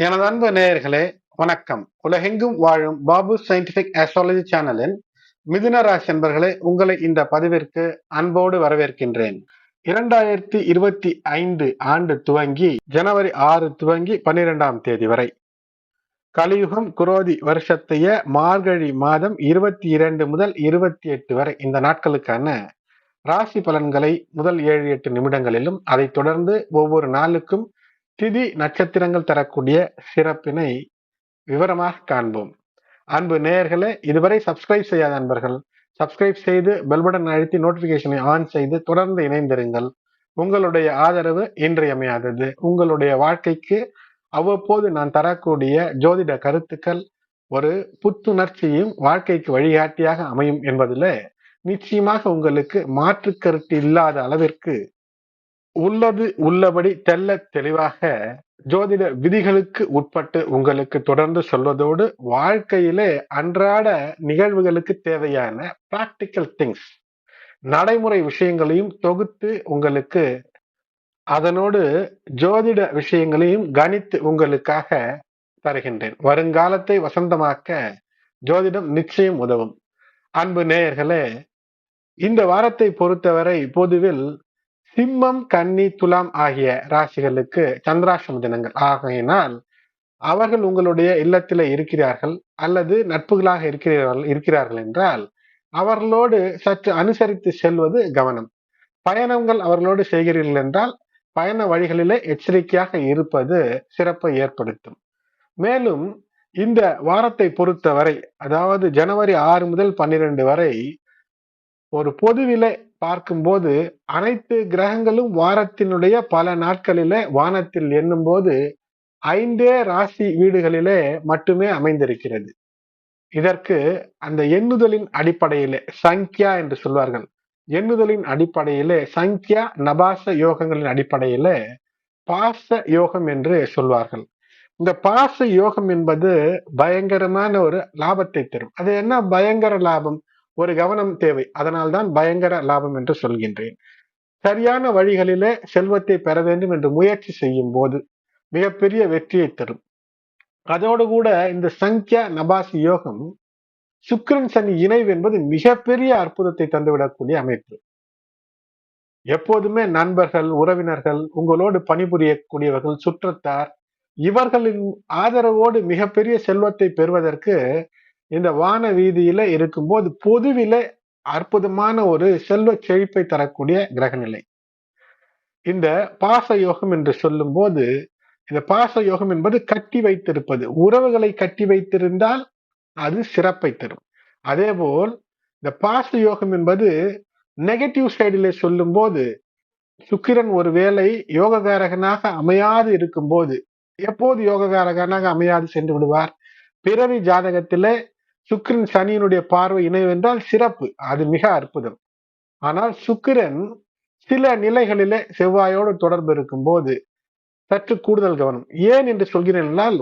எனது அன்பு நேயர்களே வணக்கம். உலகெங்கும் வாழும் பாபு சயின்டிபிக் ஆஸ்ட்ராலஜி சேனலின் மிதுன ராசி என்பர்களே உங்களை இந்த பதிவிற்கு அன்போடு வரவேற்கின்றேன். இரண்டாயிரத்தி இருபத்தி ஐந்து ஆண்டு துவங்கி ஜனவரி ஆறு துவங்கி பன்னிரெண்டாம் தேதி வரை. கலியுகம் குரோதி வருஷத்தைய மார்கழி மாதம் இருபத்தி இரண்டு முதல் இருபத்தி எட்டு வரை இந்த நாட்களுக்கான ராசி பலன்களை முதல் ஏழு எட்டு நிமிடங்களிலும் அதைத் தொடர்ந்து ஒவ்வொரு நாளுக்கும் திதி நட்சத்திரங்கள் தரக்கூடிய சிறப்பினை விவரமாக காண்போம். அன்பு நேயர்களே இதுவரை சப்ஸ்கிரைப் செய்யாத அன்பர்கள் சப்ஸ்கிரைப் செய்து பெல் பட்டன் அழுத்தி நோட்டிபிகேஷனை ஆன் செய்து தொடர்ந்து இணைந்திருங்கள். உங்களுடைய ஆதரவு இன்றியமையாதது. உங்களுடைய வாழ்க்கைக்கு அவ்வப்போது நான் தரக்கூடிய ஜோதிட கருத்துக்கள் ஒரு புத்துணர்ச்சியும் வாழ்க்கைக்கு வழிகாட்டியாக அமையும் என்பதில் நிச்சயமாக உங்களுக்கு மாற்று கருத்து இல்லாத அளவிற்கு உள்ளது உள்ளபடி தெல்ல தெளிவாக ஜோதிட விதிகளுக்கு உட்பட்டு உங்களுக்கு தொடர்ந்து சொல்வதோடு வாழ்க்கையிலே அன்றாட நிகழ்வுகளுக்கு தேவையான பிராக்டிக்கல் திங்ஸ் நடைமுறை விஷயங்களையும் தொகுத்து உங்களுக்கு அதனோடு ஜோதிட விஷயங்களையும் கணித்து உங்களுக்காக தருகின்றேன். வருங்காலத்தை வசந்தமாக்க ஜோதிடம் நிச்சயம் உதவும். அன்பு நேயர்களே இந்த வாரத்தை பொறுத்தவரை பொதுவில் சிம்மம் கன்னி துலாம் ஆகிய ராசிகளுக்கு சந்திராசிரம தினங்கள். ஆகையினால் அவர்கள் உங்களுடைய இல்லத்தில இருக்கிறார்கள் அல்லது நட்புகளாக இருக்கிறார்கள் இருக்கிறார்கள் என்றால் அவர்களோடு சற்று அனுசரித்து செல்வது கவனம். பயணங்கள் அவர்களோடு செய்கிறீர்கள் என்றால் பயண வழிகளிலே எச்சரிக்கையாக இருப்பது சிறப்பை ஏற்படுத்தும். மேலும் இந்த வாரத்தை பொறுத்தவரை அதாவது ஜனவரி ஆறு முதல் பன்னிரண்டு வரை ஒரு பொதுவிலை பார்க்கும்போது அனைத்து கிரகங்களும் வாரத்தினுடைய பல நாட்களிலே வானத்தில் எண்ணும் போது ஐந்தே ராசி வீடுகளிலே மட்டுமே அமைந்திருக்கிறது. இதற்கு அந்த எண்ணுதலின் அடிப்படையிலே சங்கியா என்று சொல்வார்கள். எண்ணுதலின் அடிப்படையிலே சங்கியா நபாச யோகங்களின் அடிப்படையிலே பாச யோகம் என்று சொல்வார்கள். இந்த பாச யோகம் என்பது பயங்கரமான ஒரு லாபத்தை தரும். அது என்ன பயங்கர லாபம்? ஒரு கவனம் தேவை. அதனால்தான் பயங்கர லாபம் என்று சொல்கின்றேன். சரியான வழிகளிலே செல்வத்தை பெற வேண்டும் என்று முயற்சி செய்யும் போது மிகப்பெரிய வெற்றியை தரும். அதோடு கூட இந்த சங்கியா நபாசி யோகம் சுக்கிரன் சனி இணைவு என்பது மிகப்பெரிய அற்புதத்தை தந்துவிடக்கூடிய அமைப்பு. எப்போதுமே நண்பர்கள் உறவினர்கள் உங்களோடு பணிபுரியக்கூடியவர்கள் சுற்றத்தார் இவர்களின் ஆதரவோடு மிகப்பெரிய செல்வத்தை பெறுவதற்கு இந்த வான வீதியில இருக்கும்போது பொதுவில அற்புதமான ஒரு செல்வ செழிப்பை தரக்கூடிய கிரகநிலை. இந்த பாச யோகம் என்று சொல்லும் போது இந்த பாச யோகம் என்பது கட்டி வைத்திருப்பது. உறவுகளை கட்டி வைத்திருந்தால் அது சிறப்பை தரும். அதேபோல் இந்த பாச யோகம் என்பது நெகட்டிவ் சைடிலே சொல்லும் போது சுக்கிரன் ஒருவேளை யோககாரகனாக அமையாது இருக்கும் போது எப்போது யோககாரகனாக அமையாது சென்று விடுவார்? பிறவி ஜாதகத்திலே சுக்கிரன் சனியினுடைய பார்வை இணைவென்றால் சிறப்பு. அது மிக அற்புதம். ஆனால் சுக்கிரன் சில நிலைகளிலே செவ்வாயோடு தொடர்பு இருக்கும் போது சற்று கூடுதல் கவனம். ஏன் என்று சொல்கிறேன் என்றால்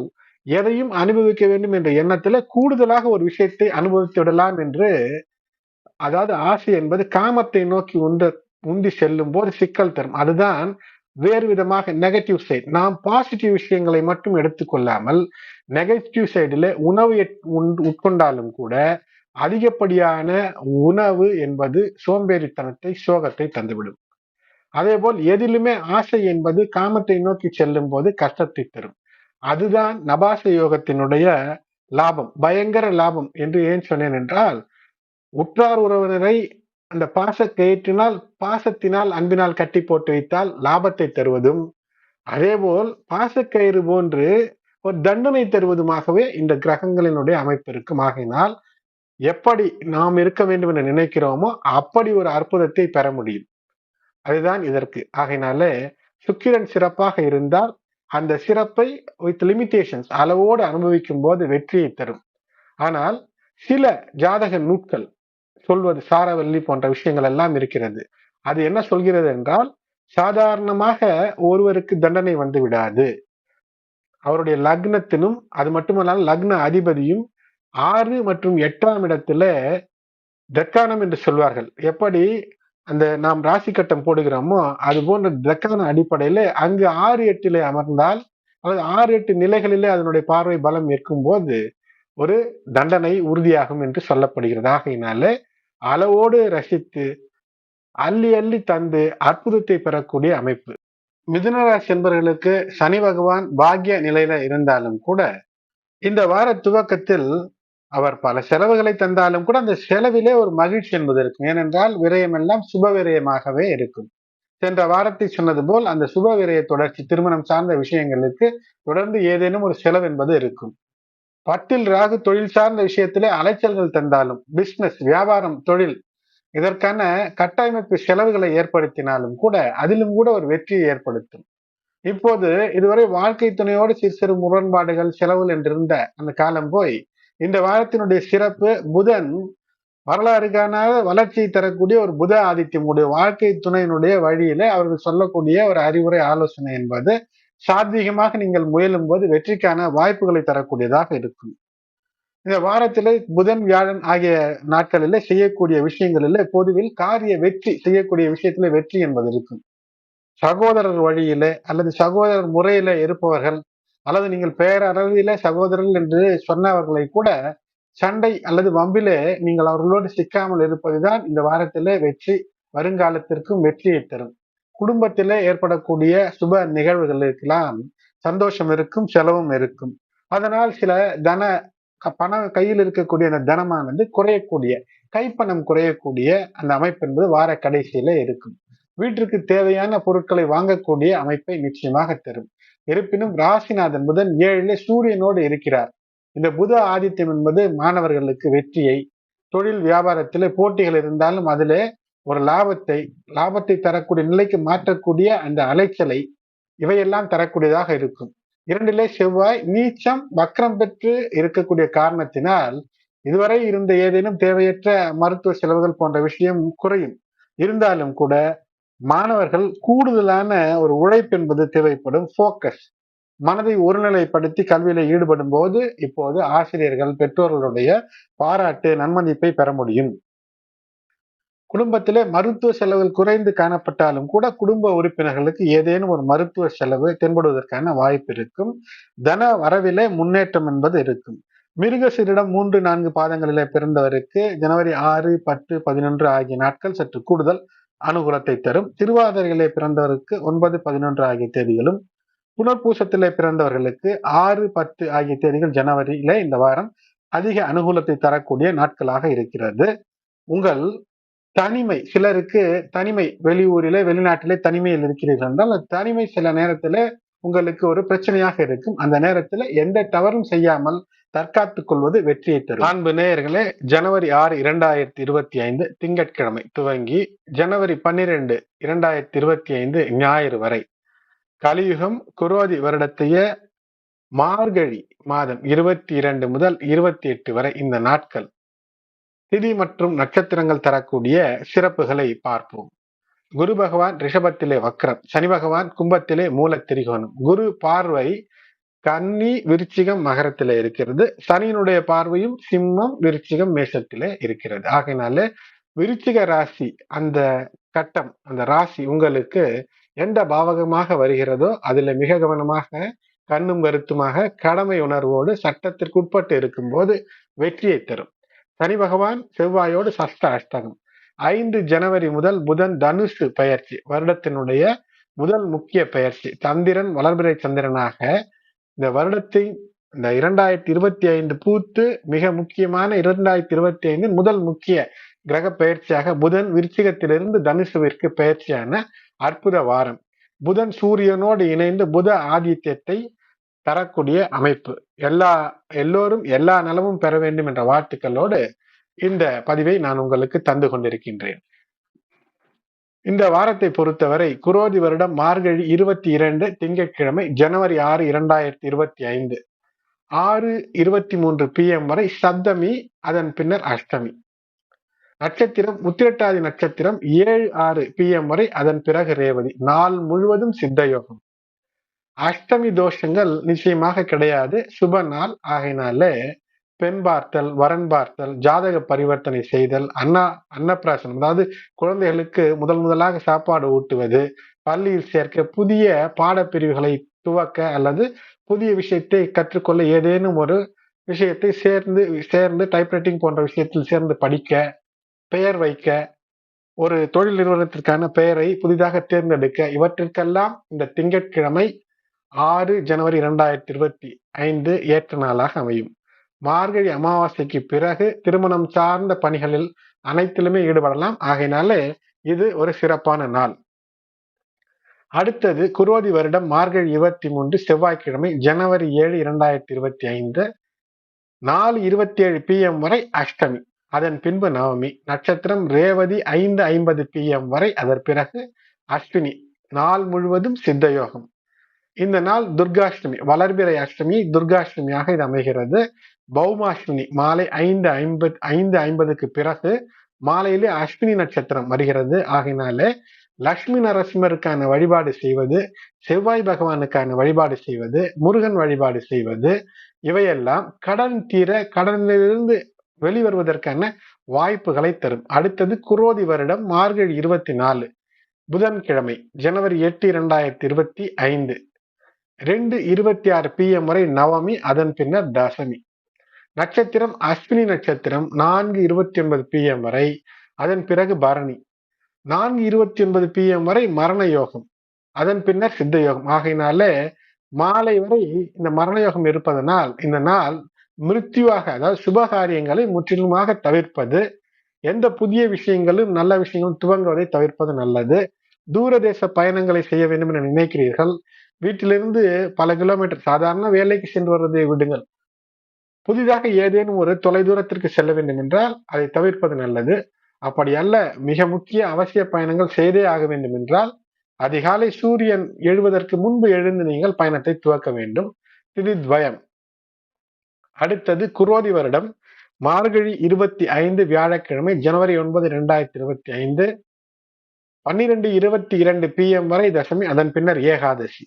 எதையும் அனுபவிக்க வேண்டும் என்ற எண்ணத்துல கூடுதலாக ஒரு விஷயத்தை அனுபவித்து விடலாம் என்று அதாவது ஆசை என்பது காமத்தை நோக்கி உந்த உந்தி செல்லும் போது சிக்கல் தரும். அதுதான் வேறு விதமாக நெகட்டிவ் சைடு நாம் பாசிட்டிவ் விஷயங்களை மட்டும் எடுத்துக்கொள்ளாமல் நெகட்டிவ் சைடில் உணவு உட்கொண்டாலும் கூட அதிகப்படியான உணவு என்பது சோம்பேறித்தனத்தை சோகத்தை தந்துவிடும். அதே போல் எதிலுமே ஆசை என்பது காமத்தை நோக்கி செல்லும் போது கஷ்டத்தை தரும். அதுதான் நபாச யோகத்தினுடைய லாபம் பயங்கர லாபம் என்று ஏன் சொன்னேன் என்றால் உற்றார் உறவினரை அந்த பாச கயிற்றினால் பாசத்தினால் அன்பினால் கட்டி போட்டு வைத்தால் லாபத்தை தருவதும். அதேபோல் பாசக்கயிறு போன்று ஒரு தண்டனை தருவதுமாகவே இந்த கிரகங்களினுடைய அமைப்பு இருக்கும். ஆகையினால் எப்படி நாம் இருக்க வேண்டும் என்று நினைக்கிறோமோ அப்படி ஒரு அற்புதத்தை பெற முடியும். அதுதான் இதற்கு. ஆகையினாலே சுக்கிரன் சிறப்பாக இருந்தால் அந்த சிறப்பை வித் லிமிடேஷன்ஸ் அளவோடு அனுபவிக்கும் போது வெற்றியை தரும். ஆனால் சில ஜாதக நூட்கள் சொல்வது சாரவல்லி போன்ற விஷயங்கள் எல்லாம் இருக்கிறது. அது என்ன சொல்கிறது என்றால் சாதாரணமாக ஒருவருக்கு தண்டனை வந்து விடாது. அவருடைய லக்னத்தினும் அது மட்டுமல்லாமல் லக்ன அதிபதியும் ஆறு மற்றும் எட்டாம் இடத்துல தக்கானம் என்று சொல்வார்கள். எப்படி அந்த நாம் ராசி கட்டம் போடுகிறோமோ அது போன்ற தக்கான அடிப்படையில அங்கு ஆறு எட்டிலே அமர்ந்தால் அல்லது ஆறு எட்டு நிலைகளிலே அதனுடைய பார்வை பலம் இருக்கும்போது ஒரு தண்டனை உறுதியாகும் என்று சொல்லப்படுகிறது. ஆகையினாலே அளவோடு ரசித்து அள்ளி அள்ளி தந்து அற்புதத்தை பெறக்கூடிய அமைப்பு. மிதுனராசி என்பவர்களுக்கு சனி பகவான் பாக்கிய நிலையில இருந்தாலும் கூட இந்த வார துவக்கத்தில் அவர் பல செலவுகளை தந்தாலும் கூட அந்த செலவிலே ஒரு மகிழ்ச்சி என்பது இருக்கும். ஏனென்றால் விரயம் எல்லாம் சுப விரயமாகவே இருக்கும். சென்ற வாரத்தை சொன்னது போல் அந்த சுப விரய தொடர்ச்சி திருமணம் சார்ந்த விஷயங்களுக்கு தொடர்ந்து ஏதேனும் ஒரு செலவு என்பது இருக்கும். பத்தில் ராகு தொழில் சார்ந்த விஷயத்திலே அலைச்சல்கள் தந்தாலும் பிசினஸ் வியாபாரம் தொழில் இதற்கான கட்டமைப்பு செலவுகளை ஏற்படுத்தினாலும் கூட அதிலும் கூட ஒரு வெற்றியை ஏற்படுத்தும். இப்போது இதுவரை வாழ்க்கை துணையோடு சிறு சிறு முரண்பாடுகள் செலவுகள் என்றிருந்த அந்த காலம் போய் இந்த வாரத்தினுடைய சிறப்பு புதன் வரலாறு காணாத வளர்ச்சியை தரக்கூடிய ஒரு புத ஆதித்யமுடைய வாழ்க்கை துணையினுடைய வழியில அவர்கள் சொல்லக்கூடிய ஒரு அறிவுரை ஆலோசனை என்பது சாத்வீகமாக நீங்கள் முயலும் போது வெற்றிக்கான வாய்ப்புகளை தரக்கூடியதாக இருக்கும். இந்த வாரத்திலே புதன் வியாழன் ஆகிய நாட்களிலே செய்யக்கூடிய விஷயங்களிலே பொதுவில் காரிய வெற்றி செய்யக்கூடிய விஷயத்திலே வெற்றி என்பது இருக்கும். சகோதரர் வழியிலே அல்லது சகோதரர் முறையில இருப்பவர்கள் அல்லது நீங்கள் பேரளவில சகோதரர்கள் என்று சொன்னவர்களை கூட சண்டை அல்லது வம்பிலே நீங்கள் அவர்களோடு சிக்காமல் இருப்பதுதான் இந்த வாரத்திலே வெற்றி வருங்காலத்திற்கும் வெற்றியை தரும். குடும்பத்திலே ஏற்படக்கூடிய சுப நிகழ்வுகளுக்கெல்லாம் சந்தோஷம் இருக்கும் செலவும் இருக்கும். அதனால் சில தன பணம் கையில் இருக்கக்கூடிய அந்த தனமானது குறையக்கூடிய கைப்பணம் குறையக்கூடிய அந்த அமைப்பு என்பது வார கடைசியில இருக்கும். வீட்டிற்கு தேவையான பொருட்களை வாங்கக்கூடிய அமைப்பை நிச்சயமாக தரும். இருப்பினும் ராசிநாதன் புதன் ஏழிலே சூரியனோடு இருக்கிறார். இந்த புத ஆதித்யம் என்பது மாணவர்களுக்கு வெற்றியை தொழில் வியாபாரத்திலே போட்டிகள் இருந்தாலும் அதிலே ஒரு லாபத்தை லாபத்தை தரக்கூடிய நிலைக்கு மாற்றக்கூடிய அந்த அலைச்சலை இவையெல்லாம் தரக்கூடியதாக இருக்கும். இரண்டிலே செவ்வாய் நீச்சம் வக்கரம் பெற்று இருக்கக்கூடிய காரணத்தினால் இதுவரை இருந்த ஏதேனும் தேவையற்ற மருத்துவ செலவுகள் போன்ற விஷயம் குறையும். இருந்தாலும் கூட மாணவர்கள் கூடுதலான ஒரு உழைப்பு என்பது தேவைப்படும். ஃபோக்கஸ் மனதை ஒருநிலைப்படுத்தி கல்வியில ஈடுபடும் போது இப்போது ஆசிரியர்கள் பெற்றோர்களுடைய பாராட்டு நன்மதிப்பை பெற முடியும். குடும்பத்திலே மருத்துவ செலவுகள் குறைந்து காணப்பட்டாலும் கூட குடும்ப உறுப்பினர்களுக்கு ஏதேனும் ஒரு மருத்துவ செலவு தென்படுவதற்கான வாய்ப்பு இருக்கும். தன வரவிலே முன்னேற்றம் என்பது இருக்கும். மிருகசீரிடம் மூன்று நான்கு பாதங்களிலே பிறந்தவருக்கு ஜனவரி ஆறு பத்து பதினொன்று ஆகிய நாட்கள் சற்று கூடுதல் அனுகூலத்தை தரும். திருவாதிரையிலே பிறந்தவருக்கு ஒன்பது பதினொன்று ஆகிய தேதிகளும் புனர்பூசத்திலே பிறந்தவர்களுக்கு ஆறு பத்து ஆகிய தேதிகள் ஜனவரியிலே இந்த வாரம் அதிக அனுகூலத்தை தரக்கூடிய நாட்களாக இருக்கிறது. உங்கள் தனிமை. சிலருக்கு தனிமை வெளியூரிலே வெளிநாட்டிலே தனிமையில் இருக்கிறீர்கள் என்றால் அந்த தனிமை சில நேரத்தில் உங்களுக்கு ஒரு பிரச்சனையாக இருக்கும். அந்த நேரத்தில் எந்த தவறும் செய்யாமல் தற்காத்துக் கொள்வது வெற்றியை தரும் அன்பு நேயர்களே ஜனவரி ஆறு இரண்டாயிரத்தி இருபத்தி ஐந்து திங்கட்கிழமை துவங்கி ஜனவரி பன்னிரெண்டு இரண்டாயிரத்தி இருபத்தி ஐந்து ஞாயிறு வரை. கலியுகம் குரோதி வருடத்தைய மார்கழி மாதம் இருபத்தி இரண்டு முதல் இருபத்தி எட்டு வரை இந்த நாட்கள். திதி மற்றும் நட்சத்திரங்கள் தரக்கூடிய சிறப்புகளை பார்ப்போம். குரு பகவான் ரிஷபத்திலே வக்ரம் சனி பகவான் கும்பத்திலே மூல திரிகோணம். குரு பார்வை கன்னி விருச்சிகம் மகரத்திலே இருக்கிறது. சனியினுடைய பார்வையும் சிம்மம் விருச்சிகம் மேஷத்திலே இருக்கிறது. ஆகையினால விருச்சிக ராசி அந்த கட்டம் அந்த ராசி உங்களுக்கு எந்த பாவகமாக வருகிறதோ அதுல மிக கவனமாக கண்ணும் கருத்துமாக கடமை உணர்வோடு சட்டத்திற்கு உட்பட்டு இருக்கும்போது வெற்றியை தரும். சனி பகவான் செவ்வாயோடு சஷ்ட அஷ்டகம். ஐந்து ஜனவரி முதல் புதன் தனுசு பயிற்சி வருடத்தினுடைய முதல் முக்கிய பயிற்சி சந்திரன் வளர்பிறை சந்திரனாக இந்த வருடத்தை இந்த இரண்டாயிரத்தி இருபத்தி ஐந்து பூத்து மிக முக்கியமான இரண்டாயிரத்தி இருபத்தி ஐந்து முதல் முக்கிய கிரக பயிற்சியாக புதன் விருச்சிகத்திலிருந்து தனுசுவிற்கு பயிற்சியான அற்புத வாரம். புதன் சூரியனோடு இணைந்து புத ஆதித்யத்தை தரக்கூடிய அமைப்பு. எல்லா எல்லோரும் எல்லா நலமும் பெற வேண்டும் என்ற வாழ்த்துக்களோடு இந்த பதிவை நான் உங்களுக்கு தந்து கொண்டிருக்கின்றேன். இந்த வாரத்தை பொறுத்தவரை குரோதி வருடம் மார்கழி இருபத்தி இரண்டு திங்கட்கிழமை ஜனவரி ஆறு இரண்டாயிரத்தி இருபத்தி ஐந்து. ஆறு இருபத்தி மூன்று பிஎம் வரை சப்தமி அதன் பின்னர் அஷ்டமி. நட்சத்திரம் உத்திரட்டாதி நட்சத்திரம் ஏழு ஆறு பிஎம் வரை அதன் பிறகு ரேவதி. நாள் முழுவதும் சித்தயோகம் அஷ்டமி தோஷங்கள் நிச்சயமாக கிடையாது. சுப நாள் ஆகையினால பெண் பார்த்தல் வரன் பார்த்தல் ஜாதக பரிவர்த்தனை செய்தல் அண்ணா அன்னப்பிராசனம் அதாவது குழந்தைகளுக்கு முதல் முதலாக சாப்பாடு ஊட்டுவது பள்ளியில் சேர்க்க புதிய பாடப்பிரிவுகளை துவக்க அல்லது புதிய விஷயத்தை கற்றுக்கொள்ள ஏதேனும் ஒரு விஷயத்தை சேர்ந்து சேர்ந்து டைப்ரைட்டிங் போன்ற விஷயத்தில் சேர்ந்து படிக்க பெயர் வைக்க ஒரு தொழில் நிறுவனத்திற்கான பெயரை புதிதாக தேர்ந்தெடுக்க இவற்றிற்கெல்லாம் இந்த திங்கட்கிழமை ஆறு ஜனவரி இரண்டாயிரத்தி இருபத்தி ஐந்து ஏற்ற நாளாக அமையும். மார்கழி அமாவாசைக்கு பிறகு திருமணம் சார்ந்த பணிகளில் அனைத்திலுமே ஈடுபடலாம். ஆகையினாலே இது ஒரு சிறப்பான நாள். அடுத்தது குரோதி வருடம் மார்கழி இருபத்தி மூன்று செவ்வாய்க்கிழமை ஜனவரி ஏழு இரண்டாயிரத்தி இருபத்தி ஐந்து நாலு இருபத்தி ஏழு பிஎம் வரை அஷ்டமி அதன் பின்பு நவமி நட்சத்திரம் ரேவதி ஐந்து ஐம்பது பிஎம் வரை அதன் பிறகு அஸ்வினி நாள் முழுவதும் சித்தயோகம் இந்த நாள் துர்காஷ்டமி வளர்பிறை அஷ்டமி துர்காஷ்டமியாக இது அமைகிறது. பௌமாஷ்டமி மாலை ஐந்து ஐம்பது ஐந்து ஐம்பதுக்கு பிறகு மாலையிலே அஸ்வினி நட்சத்திரம் வருகிறது. ஆகினாலே லக்ஷ்மி நரசிம்மருக்கான வழிபாடு செய்வது செவ்வாய் பகவானுக்கான வழிபாடு செய்வது முருகன் வழிபாடு செய்வது இவையெல்லாம் கடன் தீர கடனிலிருந்து வெளிவருவதற்கான வாய்ப்புகளை தரும். அடுத்தது குரோதி வருடம் மார்கழி இருபத்தி நாலு புதன்கிழமை ஜனவரி எட்டு இரண்டாயிரத்தி இருபத்தி ஐந்து. ரெண்டு இருபத்தி ஆறு பிஎம் வரை நவமி அதன் பின்னர் தசமி. நட்சத்திரம் அஸ்வினி நட்சத்திரம் நான்கு இருபத்தி ஒன்பது பிஎம் வரை அதன் பிறகு பரணி. நான்கு இருபத்தி ஒன்பது பிஎம் வரை மரண யோகம் அதன் பின்னர் சித்த யோகம். ஆகையினாலே மாலை வரை இந்த மரண யோகம் இருப்பதனால் இந்த நாள் மிருத்யுவாக அதாவது சுபகாரியங்களை முற்றிலுமாக தவிர்ப்பது எந்த புதிய விஷயங்களும் நல்ல விஷயங்களும் துவங்குவதை தவிர்ப்பது நல்லது. தூரதேச பயணங்களை செய்ய வேண்டும் என நினைக்கிறீர்கள். வீட்டிலிருந்து பல கிலோமீட்டர் சாதாரண வேலைக்கு சென்று வருவதை விடுங்கள். புதிதாக ஏதேனும் ஒரு தொலைதூரத்திற்கு செல்ல வேண்டும் என்றால் அதை தவிர்ப்பது நல்லது. அப்படி அல்ல மிக முக்கிய அவசிய பயணங்கள் செய்தே ஆக வேண்டும் என்றால் அதிகாலை சூரியன் எழுவதற்கு முன்பு எழுந்து நீங்கள் பயணத்தை துவக்க வேண்டும். திதித்வயம் அடுத்தது குரோதி வருடம். மார்கழி இருபத்தி ஐந்து வியாழக்கிழமை ஜனவரி ஒன்பது இரண்டாயிரத்தி இருபத்தி ஐந்து. பன்னிரெண்டு இருபத்தி இரண்டு பிஎம் வரை தசமி அதன் பின்னர் ஏகாதசி.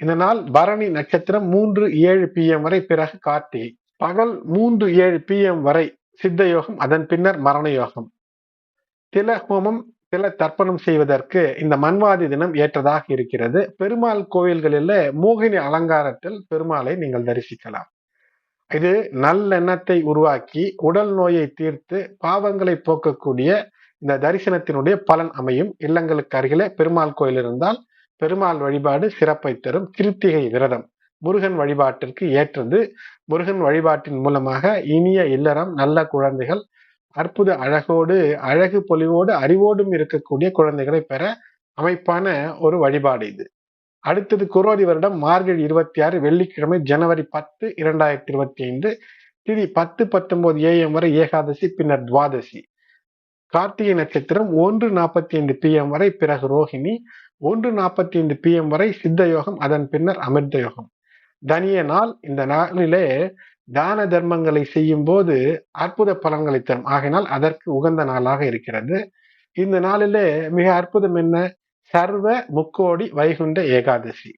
இந்த நாள் பரணி நட்சத்திரம் மூன்று ஏழு பிஎம் வரை பிறகு கார்த்திகை. பகல் மூன்று ஏழு பிஎம் வரை சித்த யோகம் அதன் பின்னர் மரண யோகம். தில ஹோமம் தில தர்ப்பணம் செய்வதற்கு இந்த மண்வாதி தினம் ஏற்றதாக இருக்கிறது. பெருமாள் கோயில்களில் மோகினி அலங்காரத்தில் பெருமாளை நீங்கள் தரிசிக்கலாம். இது நல்லெண்ணத்தை உருவாக்கி உடல் நோயை தீர்த்து பாவங்களை போக்கக்கூடிய இந்த தரிசனத்தினுடைய பலன் அமையும். இல்லங்களுக்கு அருகிலே பெருமாள் கோயில் இருந்தால் பெருமாள் வழிபாடு சிறப்பை தரும். கிருத்திகை விரதம். முருகன் வழிபாட்டிற்கு ஏற்றது. முருகன் வழிபாட்டின் மூலமாக இனிய இல்லறம் நல்ல குழந்தைகள் அற்புத அழகோடு அழகு பொலிவோடு அறிவோடும் இருக்கக்கூடிய குழந்தைகளை பெற அமைப்பான ஒரு வழிபாடு இது. அடுத்தது குரோதி வருடம் மார்கழி இருபத்தி ஆறு வெள்ளிக்கிழமை ஜனவரி பத்து இரண்டாயிரத்தி இருபத்தி ஐந்து திதி பத்து பத்தொன்பது ஏஎம் வரை ஏகாதசி பின்னர் துவாதசி. கார்த்திகை நட்சத்திரம் ஒன்று நாற்பத்தி ஐந்து பிஎம் வரை பிறகு ரோஹிணி ஒன்று நாற்பத்தி ஐந்து பிஎம் வரை சித்த யோகம் அதன் பின்னர் அமிர்த யோகம் தனிய நாள் இந்த நாளிலே தான தர்மங்களை செய்யும் போது அற்புத பலன்களை தரும். ஆகினால் அதற்கு உகந்த நாளாக இருக்கிறது. இந்த நாளிலே மிக அற்புதம் என்ன? சர்வ முக்கோடி வைகுண்ட ஏகாதசி.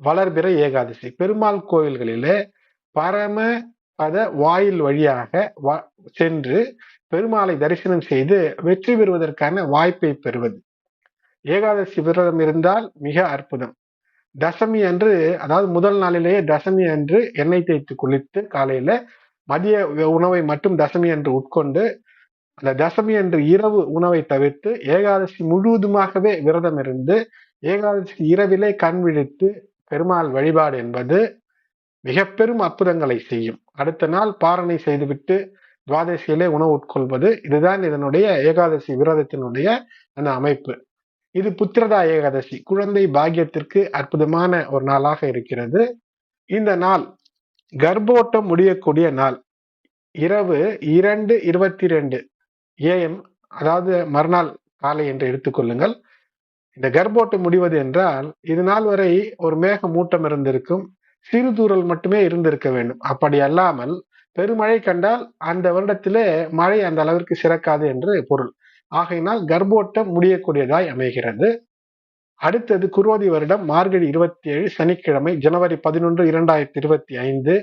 வளர்பிற ஏகாதசி. பெருமாள் கோயில்களிலே பரம பத வாயில் வழியாக சென்று பெருமாளை தரிசனம் செய்து வெற்றி பெறுவதற்கான வாய்ப்பை பெறுவது. ஏகாதசி விரதம் இருந்தால் மிக அற்புதம். தசமி அன்று அதாவது முதல் நாளிலேயே தசமி அன்று எண்ணெய் தேய்த்து குளித்து காலையில மதிய உணவை மட்டும் தசமி அன்று உட்கொண்டு அந்த தசமி அன்று இரவு உணவை தவிர்த்து ஏகாதசி முழுவதுமாகவே விரதம் இருந்து ஏகாதசி இரவிலே கண் விழித்து பெருமாள் வழிபாடு என்பது மிக பெரும் அற்புதங்களை செய்யும். அடுத்த நாள் பாரணை செய்துவிட்டு துவாதசியிலே உணவு உட்கொள்வது இதுதான் இதனுடைய ஏகாதசி விரதத்தினுடைய அந்த அமைப்பு. இது புத்திரதா ஏகாதசி. குழந்தை பாக்கியத்திற்கு அற்புதமான ஒரு நாளாக இருக்கிறது. இந்த நாள் கர்ப்போட்டம் முடியக்கூடிய நாள். இரவு இரண்டு இருபத்தி ரெண்டு ஏஎம் அதாவது மறுநாள் காலை என்று எடுத்துக்கொள்ளுங்கள் இந்த கர்ப்போட்டம் முடிவது என்றால் இது நாள் வரை ஒரு மேக மூட்டம் இருந்திருக்கும். சிறு தூரல் மட்டுமே இருந்திருக்க வேண்டும். அப்படி அல்லாமல் பெருமழை கண்டால் அந்த வருடத்திலே மழை அந்த அளவிற்கு சிறக்காது என்று பொருள். ஆகையினால் கர்ப்போட்டம் முடியக்கூடியதாய் அமைகிறது. அடுத்தது குருவதி வருடம் மார்கழி இருபத்தி ஏழு சனிக்கிழமை ஜனவரி பதினொன்று இரண்டாயிரத்தி இருபத்தி ஐந்து.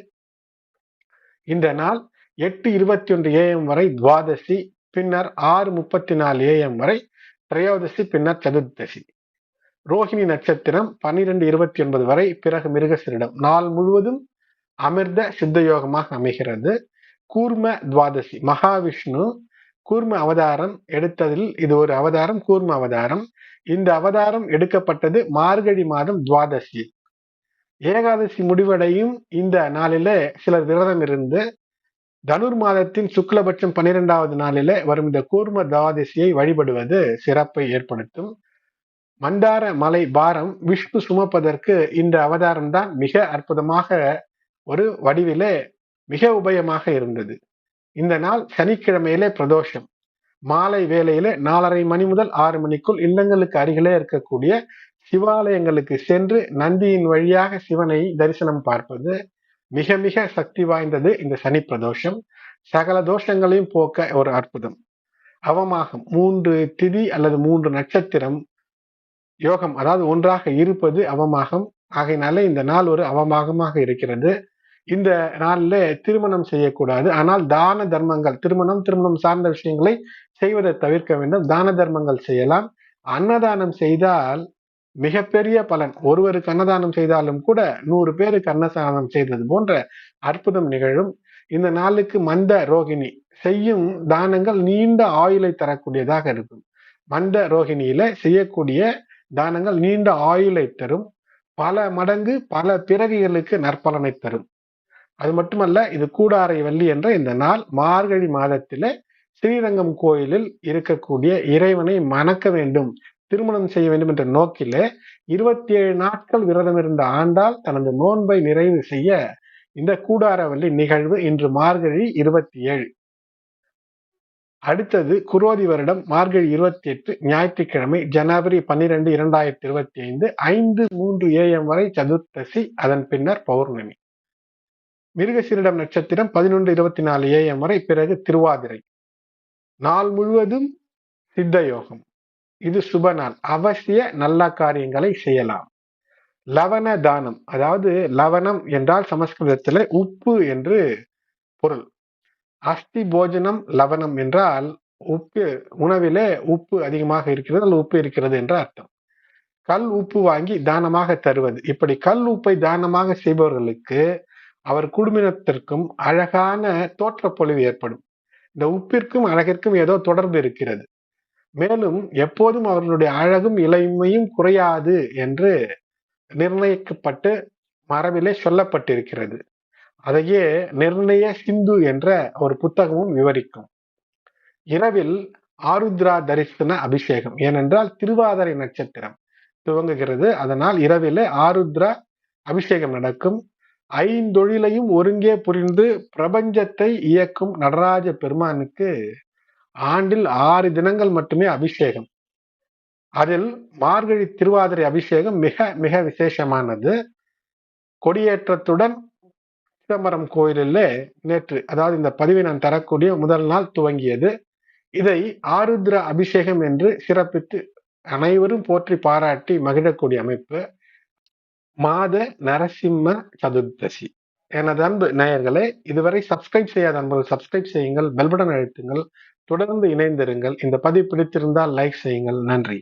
இந்த நாள் எட்டு இருபத்தி ஒன்று ஏஎம் வரை துவாதசி பின்னர் ஆறு முப்பத்தி நாலு ஏஎம் வரை திரையோதசி பின்னர் சதுர்தசி ரோஹிணி நட்சத்திரம் பன்னிரெண்டு இருபத்தி ஒன்பது வரை பிறகு மிருகசிரிடம். நாள் முழுவதும் அமிர்த சித்த யோகமாக அமைகிறது. கூர்ம துவாதசி மகாவிஷ்ணு கூர்ம அவதாரம் எடுத்ததில் இது ஒரு அவதாரம் கூர்ம அவதாரம். இந்த அவதாரம் எடுக்கப்பட்டது மார்கழி மாதம் துவாதசி. ஏகாதசி முடிவடையும் இந்த நாளில சிலர் விரதம் இருந்து தனுர் மாதத்தின் சுக்லபட்சம் பன்னிரெண்டாவது நாளில வரும் இந்த கூர்ம துவாதசியை வழிபடுவது சிறப்பை ஏற்படுத்தும். மந்தார மலை பாரம் விஷ்ணு சுமப்பதற்கு இந்த அவதாரம் தான் மிக அற்புதமாக ஒரு வடிவிலே மிக உபயமாக இருந்தது. இந்த நாள் சனிக்கிழமையிலே பிரதோஷம். மாலை வேளையில நாலரை மணி முதல் ஆறு மணிக்குள் இல்லங்களுக்கு அருகிலே இருக்கக்கூடிய சிவாலயங்களுக்கு சென்று நந்தியின் வழியாக சிவனை தரிசனம் பார்ப்பது மிக மிக சக்தி வாய்ந்தது இந்த சனி பிரதோஷம். சகல தோஷங்களையும் போக்க ஒரு அற்புதம். அவமாகம் மூன்று திதி அல்லது மூன்று நட்சத்திரம் யோகம் அதாவது ஒன்றாக இருப்பது அவமாகம். ஆகையினால இந்த நாள் ஒரு அவமாகமாக இருக்கிறது. இந்த நாளில் திருமணம் செய்யக்கூடாது. ஆனால் தான தர்மங்கள் திருமணம் திருமணம் சார்ந்த விஷயங்களை செய்வதை தவிர்க்க வேண்டும். தான தர்மங்கள் செய்யலாம். அன்னதானம் செய்தால் மிகப்பெரிய பலன். ஒருவருக்கு அன்னதானம் செய்தாலும் கூட நூறு பேருக்கு அன்னதானம் செய்தது போன்ற அற்புதம் நிகழும். இந்த நாளுக்கு மந்த ரோகிணி செய்யும் தானங்கள் நீண்ட ஆயுளை தரக்கூடியதாக இருக்கும். மந்த ரோகிணியில செய்யக்கூடிய தானங்கள் நீண்ட ஆயுளை தரும். பல மடங்கு பல பிறவிகளுக்கு நற்பலனை தரும். அது மட்டுமல்ல இது கூடாரை வள்ளி என்ற இந்த நாள் மார்கழி மாதத்திலே ஸ்ரீரங்கம் கோயிலில் இருக்கக்கூடிய இறைவனை மணக்க வேண்டும் திருமணம் செய்ய வேண்டும் என்ற நோக்கிலே இருபத்தி ஏழு நாட்கள் விரதம் இருந்த ஆண்டால் தனது நோன்பை நிறைவு செய்ய இந்த கூடாரவல்லி நிகழ்வு இன்று மார்கழி இருபத்தி ஏழு அடுத்தது குரோதி வருடம் மார்கழி இருபத்தி எட்டு ஞாயிற்றுக்கிழமை ஜனவரி பன்னிரெண்டு இரண்டாயிரத்தி இருபத்தி ஐந்து ஐந்து மூன்று ஏஎம் வரை சதுர்த்தசி அதன் பின்னர் பௌர்ணமி. மிருகசீரிடம் நட்சத்திரம் பதினொன்று இருபத்தி நாலு ஏஎம் வரை பிறகு திருவாதிரை. நாள் முழுவதும் சித்த யோகம் இது சுப நாள். அவசிய நல்ல காரியங்களை செய்யலாம். லவண தானம். அதாவது லவணம் என்றால் சமஸ்கிருதத்தில் உப்பு என்று பொருள். அஸ்தி போஜனம் லவணம் என்றால் உப்பு உணவிலே உப்பு அதிகமாக இருக்கிறது அல்லது உப்பு இருக்கிறது என்ற அர்த்தம். கல் உப்பு வாங்கி தானமாக தருவது. இப்படி கல் உப்பை தானமாக செய்பவர்களுக்கு அவர் குடும்பத்திற்கும் அழகான தோற்றப்பொழிவு ஏற்படும். இந்த உப்பிற்கும் அழகிற்கும் ஏதோ தொடர்பு இருக்கிறது. மேலும் எப்போதும் அவர்களுடைய அழகும் இளமையும் குறையாது என்று நிர்ணயிக்கப்பட்டு மரபிலே சொல்லப்பட்டிருக்கிறது. அதையே நிர்ணய சிந்து என்ற ஒரு புத்தகமும் விவரிக்கும். இரவில் ஆருத்ரா தரிசன அபிஷேகம் ஏனென்றால் திருவாதிரை நட்சத்திரம் துவங்குகிறது. அதனால் இரவில் ஆருத்ரா அபிஷேகம் நடக்கும். ஐந்தொழிலையும் ஒருங்கே புரிந்து பிரபஞ்சத்தை இயக்கும் நடராஜ பெருமானுக்கு ஆண்டில் ஆறு தினங்கள் மட்டுமே அபிஷேகம். அதில் மார்கழி திருவாதிரை அபிஷேகம் மிக மிக விசேஷமானது. கொடியேற்றத்துடன் சிதம்பரம் கோயிலில் நேற்று அதாவது இந்த பதிவை நான் தரக்கூடிய முதல் நாள் துவங்கியது. இதை ஆருத்ர அபிஷேகம் என்று சிறப்பித்து அனைவரும் போற்றி பாராட்டி மகிழக்கூடிய அமைப்பு. மாத நரசிம்ம சதுர்தசி. எனது அன்பு நேயர்களே இதுவரை சப்ஸ்கிரைப் செய்யாத அன்பர்கள் சப்ஸ்கிரைப் செய்யுங்கள் பெல்படன் அழுத்துங்கள் தொடர்ந்து இணைந்திருங்கள். இந்த பதிவு பிடித்திருந்தால் லைக் செய்யுங்கள். நன்றி.